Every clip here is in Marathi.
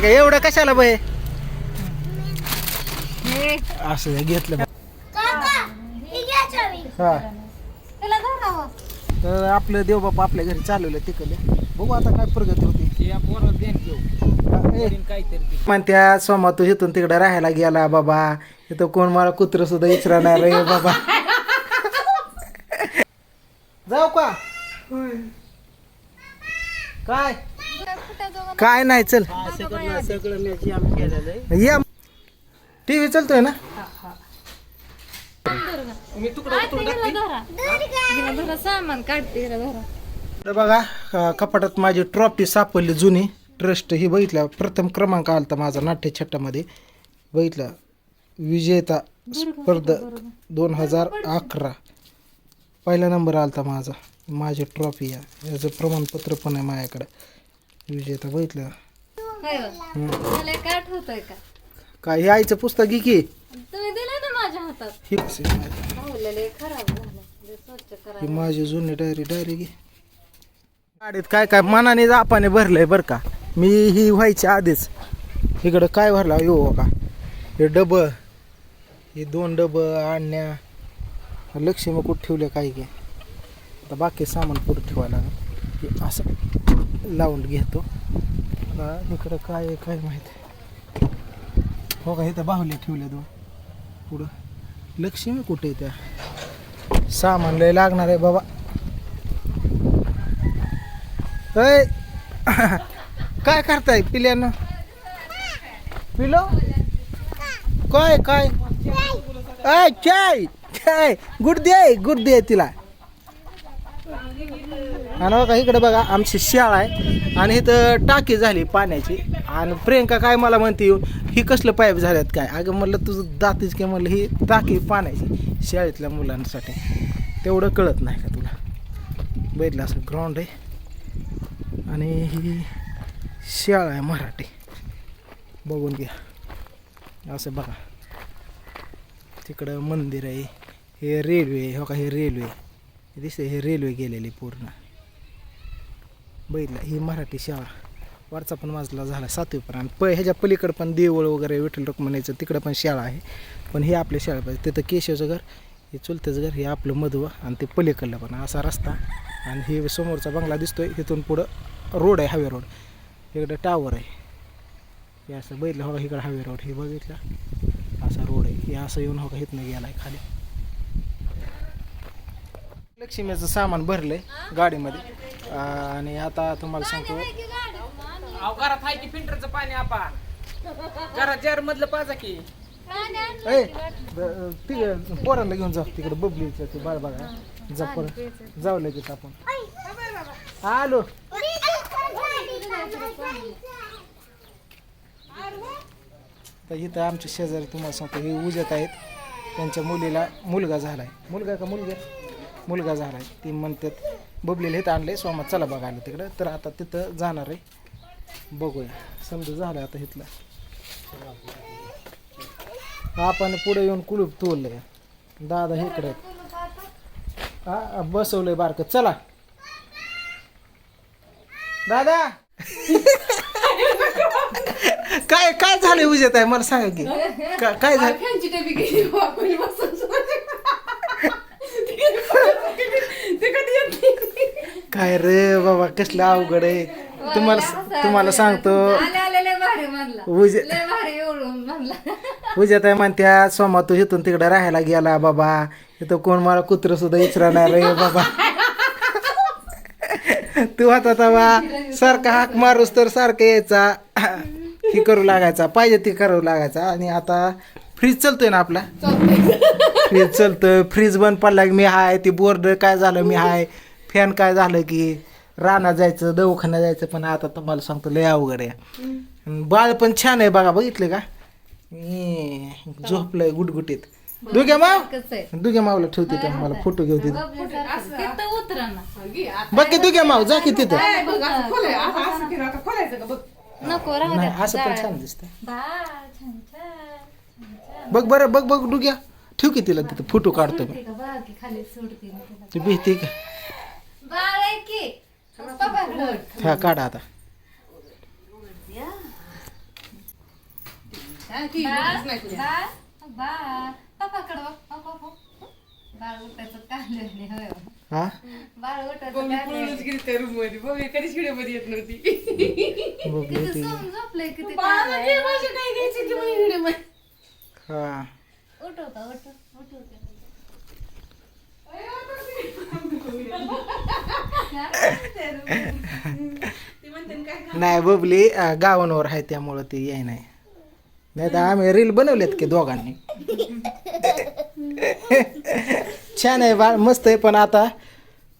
काय एवढं कशाला हे. असं हे घेतलं बा. काका ही घ्या चावी. त्याला धरावं तर आपलं देवबाप आपल्या घरी चालवलं तिकडे. बघू आता काय प्रगती होती. म्हणत्या सोमा तू इथून तिकडे राहायला गेला बाबा. इथं कोण मला कुत्र सुद्धा विचारणार रे बाबा. जाऊ का? काय? काय नाही चल. या. टीव्ही चालतोय ना? सामान काढते तर बघा कपाटात माझी ट्रॉफी सापडली जुनी. ट्रस्ट ही बघितलं प्रथम क्रमांक आलता माझा नाट्य छट्टामध्ये बघितलं विजेता स्पर्धा दोन हजार अकरा. पहिला नंबर आलता माझा माझी ट्रॉफी या. याचं प्रमाणपत्र पण आहे माझ्याकडं. विजेता बघितलं होय. होय. मला एक आठवतोय का? काय हे आईचं पुस्तक घे की. तुम्ही दिलं ना माझ्या हातात. ही कसं आहे? माझी? पाहुलेले खराब झालं. लय स्वच्छ करा माझी जुनी डायरी डायरी घे. गाडीत काय काय मनाने जापाने भरलंय बरं का. मी ही व्हायच्या आधीच. इकडं काय भरला? येऊ का हे डब. हे दोन डब आणण्या. लक्ष्मी कुठं ठेवले काय घे. आता बाकी सामान पुढं ठेवायला लागेल. हे असं लावून घेतो. आता इकडं काय आहे काय माहिती. हो का इथं बाहुल्या ठेवल्या दोन. पुढं. लक्ष्मी कुठे आहे त्या? सामान लय लागणार आहे बाबा. अय काय करताय पिल्यानं? पिलो? काय काय? अय चाय चाय. गुड दे गुड दे तिला. आणि बघा इकडे बघा आमची शाळा आहे. आणि इथं टाकी झाली पाण्याची. आणि प्रियंका काय मला म्हणते येऊन ही कसलं पाईप झाल्यात काय? अगं म्हणलं तुझं दातीच काय म्हणलं ही टाकी पाण्याची शाळेतल्या मुलांसाठी. तेवढं कळत नाही का तुला? बघितलं असं ग्राउंड आहे. आणि ही शाळा आहे मराठी. बघून घ्या. असं बघा. तिकडं मंदिर आहे. हे रेल्वे हो का हे रेल्वे दिसते हे रेल्वे गेलेली पूर्ण. बघितलं ही मराठी शाळा. वरचा पण माझला झाला सातवीपर्यंत प ह्याच्या पलीकडं पण देवळ वगैरे विठ्ठल रुक्मिणीचं तिकडं पण शाळा आहे. पण हे आपल्या शाळा पाहिजे तिथं केशवचं घर हे चुलतेचं घर हे आपलं मधुवा आणि ते पलीकडलं पण. असा रस्ता. आणि हे समोरचा बंगला दिसतोय. इथून पुढं रोड आहे हावे रोड. इकडं टावर आहे. हे असं बघितलं हो का इकडं हावे रोड. हे बघितलं? असा रोड आहे. हे असं येऊन हो का इथनं गेला आहे खाली. लक्ष्मीचं सामान भरलंय गाडीमध्ये. आणि आता तुम्हाला सांगतो. अहो घरात आहे की फिल्टरचं पाणी आपा घरात जार मधलं पाजा की. ए ब- ती पोरांना घेऊन जाऊ तिकडे बबलीचं ते बाळ बघा. जा परत जाऊ लगेच आपण. आलो. तर इथं आमच्या शेजारी तुम्हाला सांगतो हे उजत आहेत. त्यांच्या मुलीला मुलगा झालाय. मुलगा का मुलगा? मुलगा झालाय ती म्हणतात बबलीला इथं आणलंय सोमा चला बघायला तिकडं. तर आता तिथं जाणार आहे. बघूया. समजा झालं आता इथलं. आपण पुढे येऊन कुलूप तोडलंय. दादा इकडे. हा बसवलंय बारक. चला. दादा! काय काय झालंय उजेत आहे मला सांगा की. का- काय झालं फॅनची डबी गेली बुवा, कोणी बसून ते कधी येत नाही. काय रे बाबा कसलं अवघड आहे. तुम्हाला तुम्हाला सांगतो. आहे म्हणत्या सोमा तू इथून तिकडे राहायला गेला बाबा. इथं कोण मला कुत्र सुद्धा विचारणार रे बाबा. तू आता तवा सारखा हाक मारूस तर सारखं यायचा. ही करू लागायचा. पाहिजे ती करू लागायचा. आणि आता फ्रीज चलतोय ना आपला? फ्रीज चलतोय. फ्रीज बंद पडला की मी हाय ती बोर्ड काय झालं मी हाय. फॅन काय झालं की रानात जायचं दवाखान्यात जायचं पण आता तुम्हाला सांगतो लय अवघड आहे. बाळ पण छान आहे बघा बघितलं का? ए, झोपलंय गुटगुटीत. दुग्या माव? कसं आहे दुग्या मावला ठेवते ते मला फोटो घेऊ तिथं तिथं उतरा ना बघ की दुग्या माव जा की तिथं. असं का? पण छान दिसतं बघ बरं बघ बघ डुग्या ठेव की तिला तिथं फोटो काढतो मी. का की. ती भीती का? बाळ? उठायचं काढलं बघू किती ते. हा. उठवता उठव उठवते नाही बबली गावांवर आहे त्यामुळं ते याय नाही. नाही तर आम्ही रील बनवलेत की दोघांनी. छान आहे बा मस्त आहे पण आता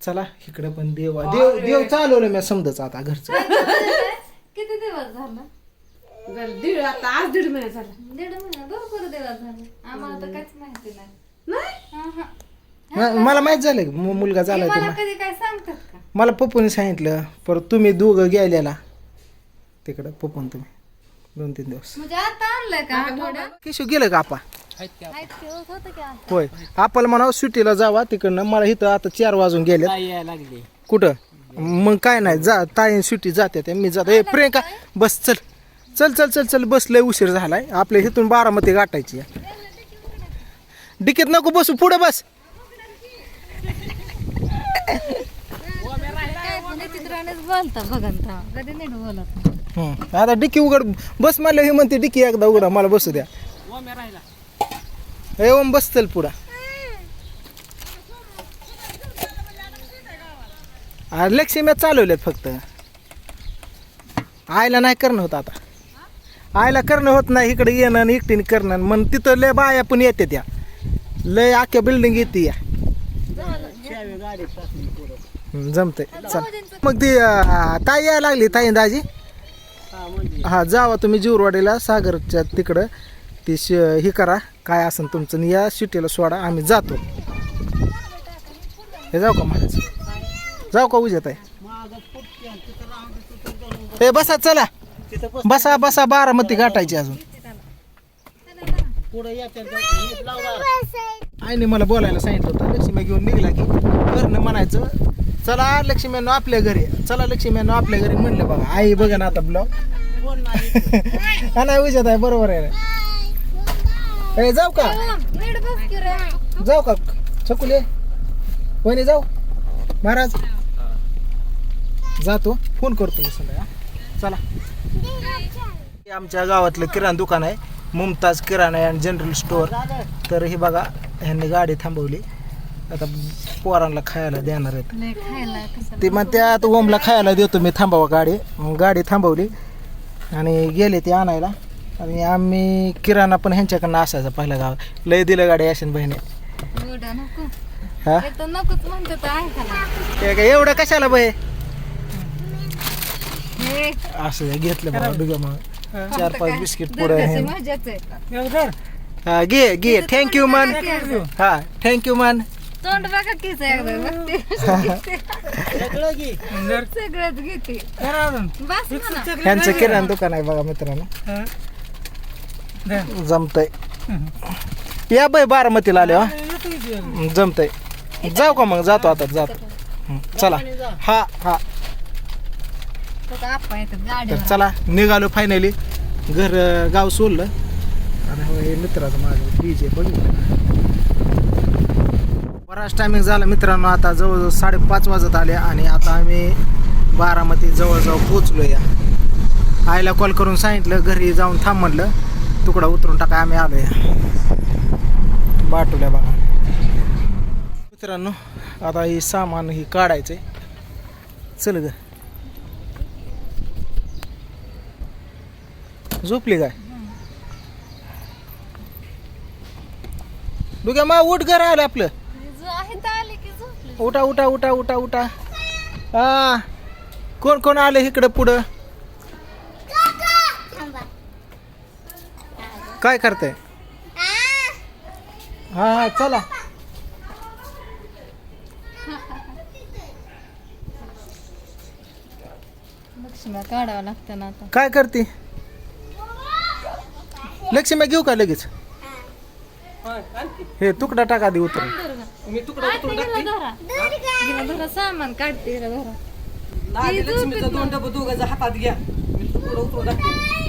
चला इकडे पण देव. देव देव चालवलं मी समजच आता घरचं. किती दिवस झाला? दीड आता आज दीड महिना झाला. दीड महिना? भरपूर दिवस झाले. आम्हाला तर काहीच माहिती नाही. हा, मला माहीत झालं की मु- मुलगा झाला हे ते मला कधी काय सांगतात का? मला पप्पूने सांगितलं परत तुम्ही दोघं गेलेला. तिकडं पप्पून तुम्ही दोन तीन दिवस. म्हणजे आता आणलंय का आठवड्यात किशो गेलं का आपा? होतं की होय. आपल्याला म्हणावं सुट्टीला जावा तिकडनं. मला इथं आता चार वाजून गेले यायला लागली. कुठं? मग काय नाही जा ताई सुट्टी जाते ते मी जातो. ए प्रियंका बस चल. चल चल चल चल बस लय उशीर झालाय. आपल्या इथून बारामती गाठायची आहे. डिकीत नको बसू पुढे बस. चित्रानेच बोलता कधी नीट बोलत नाही. आता डिक्की उघड बस मला हे म्हणते डिक्की एकदा उघडा मला बसू द्या. ए ओम बस चल पुढं. आ, लक्ष्मी चालवल्यात फक्त. आईला नाही करणं होत आता. आईला करणं होत नाही इकडे येणं आणि एकटीने करणं. मग तिथं लय बाया पण येते त्या. लय आख्या बिल्डिंग येते या. जमते चल. मग ती ताई यायला लागली ताई दाजी? हा जावा तुम्ही जीवरवाडीला सागरच्या तिकडं. ती श हे करा काय असेल तुमचं या शिटीला सोडा आम्ही जातो. हे जाऊ का महाराज? जाऊ का उजेत आहे हे बसा चला. बसा बसा बारामती गाठायची अजून. आईने मला बोलायला सांगितलं होतं लक्ष्मी घेऊन निघला की करणं म्हणायचं चला लक्ष्म्यानं आपल्या घरी चला लक्ष्म्यानं आपल्या घरी म्हणलं बघा. आई बघा ना आता ब्लॉग हा नाही उजेत आहे बरोबर आहे. ए जाऊ का? जाऊ का? छकुले? वहिनी जाऊ? महाराज? जातो. फोन करतो मी संध्या चला. हे आमच्या गावातलं किराणा दुकान आहे. मुमताज किराणा अँड जनरल स्टोअर तर हे बघा ह्यांनी गाडी थांबवली. आता पोरांना खायला देणार आहेत. ते म्हणते आता ओमला खायला देतो मी थांबावा गाडी. मग गाडी थांबवली. आणि गेले ते आणायला. आणि आम्ही किराणा पण ह्यांच्याकडनं असायचा पहिल्या गावात. लय दिलं गाडी असेल बहिणी हा? एवढं कशाला बाई हे. असं घेतलं बघा डुग्या मग. चार पाच बिस्किट पुढे आहे. घे घे. थँक्यू मन हा थँक्यू मन तोंड बघा बघते. सगळंच घेते. बस म्हणा. ह्यांचं किराणा दुकान आहे बघा मित्रांनो. जमतय. या बाई बारामतीला आले हा जमतय. जाऊ का मग? जातो आता जातो. हं, चला. हा हा. चला निघालो फायनली घर गाव सोडलं. आणि हो मित्राचं माझं डीजे बघितलं बराच टायमिंग झाला मित्रांनो आता जवळजवळ साडेपाच वाजत आले आणि आता आम्ही बारामती जवळजवळ पोचलो या आईला कॉल करून सांगितलं घरी जाऊन थांब म्हणलं. तुकडा उतरून टाका आम्ही आलो या बाटूल्या बघा. मित्रांनो आता ही सामान ही काढायचंय. चल ग. झोपली काय? डुग्या मा उठ घर आलं आपलं. जो आहे तर आले की झोपले. उठा उठा उठा उठा उठा. हा कोण कोण आलं इकडं पुढं? काय करताय? हा हा चला. लक्ष्मी काढावं लागतं ना आता. काय करते? लक्ष्मी घेऊ का लगेच? हे तुकडा टाका दे उतर मी तुकडा उतरून सामान काढते लक्ष्मीचा दोन डबं हातात घ्या. मी तुकडा उतरून टाकते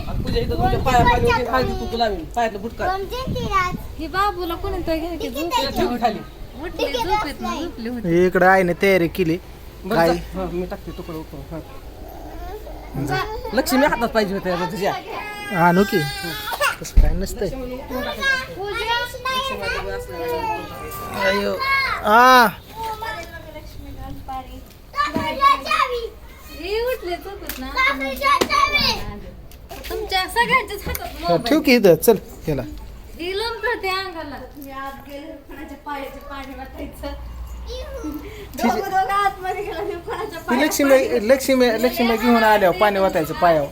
आणि तुझ्या इथं तुझ्या पाया पाणी होते हळदी कुकू लावीन. पायातलं बुटका कोणते तिराज हे बाबूला कोणी तर घ्या की झोप ठेव की खाली. उठले झोपेत ना झोपले होते इकडं आईने तयारी केली. बरं काय? जा. हा, मी टाकते तुकडं हा. लक्ष्मी हातात पाहिजे होत्या तुझ्या. आणू की. तसं काय नसतंय अयो आ हे तुमच्या सगळ्यांच्याच हातात ठेव की इथं चल गेला लोंबकळते अंगाला मी आत गेले कोणाच्या पायाचे पाणी वाटायचं दोघं दोघं आतमध्ये गेला मी कोणाच्या ती लक्ष्मी लक्ष्मी लक्ष्मी घेऊन आल्यावर पाणी वाटायचं पायावर.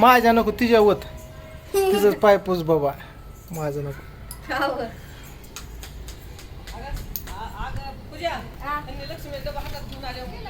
माझ्या नको तिच्या वत तिचं पाय पुस बाबा. माझं नको. लक्ष्मी